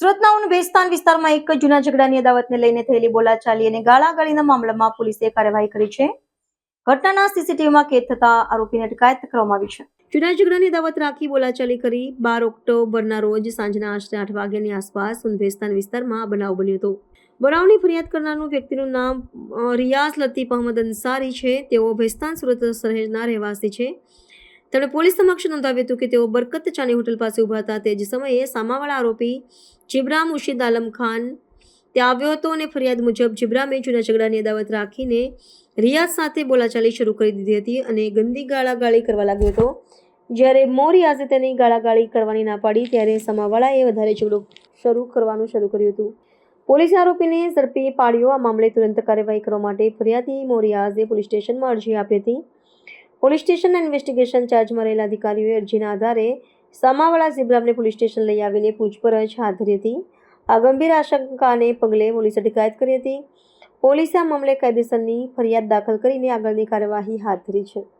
સુરતના ઉન ભેસ્તાન વિસ્તારમાં એક જૂના ઝઘડાની અદાવતને લઈને થયેલી બોલાચાલી અને ગાળાગાળીના મામલામાં પોલીસે કાર્યવાહી કરી છે. ઘટનાના સીસીટીવીમાં કેદ થતા આરોપીને અટકાયત કરવામાં આવી છે. જૂના ઝઘડાની અદાવત રાખી બોલાચાલી કરી બાર ઓક્ટોબરના રોજ સાંજના આશરે આઠ વાગ્યાની આસપાસ ઉનભેસ્તાન વિસ્તારમાં બનાવ બન્યો હતો. બનાવની ફરિયાદ કરનારનું વ્યક્તિનું નામ રિયાઝ લતીફ અહમદ અંસારી છે. તેઓ ભેસ્તાન સુરત સરહેજના રહેવાસી છે. તેમણે પોલીસ સમક્ષ નોંધાવ્યું હતું કે તેઓ બરકત ચાની હોટલ પાસે ઊભા હતા. તે જ સમયે સામાવાળા આરોપી જીબ્રા મુર્શિદ આલમ ખાન. ત્યાં આવ્યો હતો અને ફરિયાદ મુજબ જીબ્રામે જૂના ઝઘડાની અદાવત રાખીને રિયાઝ સાથે બોલાચાલી શરૂ કરી દીધી હતી અને ગંદી ગાળાગાળી કરવા લાગ્યો હતો. જ્યારે મો રિયાઝે તેની ગાળાગાળી કરવાની ના પાડી, ત્યારે સમાવાળાએ વધારે ઝઘડો શરૂ કરવાનું શરૂ કર્યું હતું. પોલીસ આરોપીને ઝડપી પાડ્યો. આ મામલે તુરંત કાર્યવાહી કરવા માટે ફરિયાદી મો રિયાઝે પોલીસ સ્ટેશનમાં અરજી આપી હતી. પોલીસ સ્ટેશનના ઇન્વેસ્ટિગેશન ચાર્જમાં રહેલા અધિકારીઓએ અરજીના આધારે સામાવાળા ઝીબ્રામને પોલીસ સ્ટેશન લઈ આવીને પૂછપરછ હાથ ધરી હતી. આ ગંભીર આશંકાને પગલે પોલીસે અટકાયત કરી હતી. પોલીસે આ મામલે કાયદેસરની ફરિયાદ દાખલ કરીને આગળની કાર્યવાહી હાથ ધરી છે.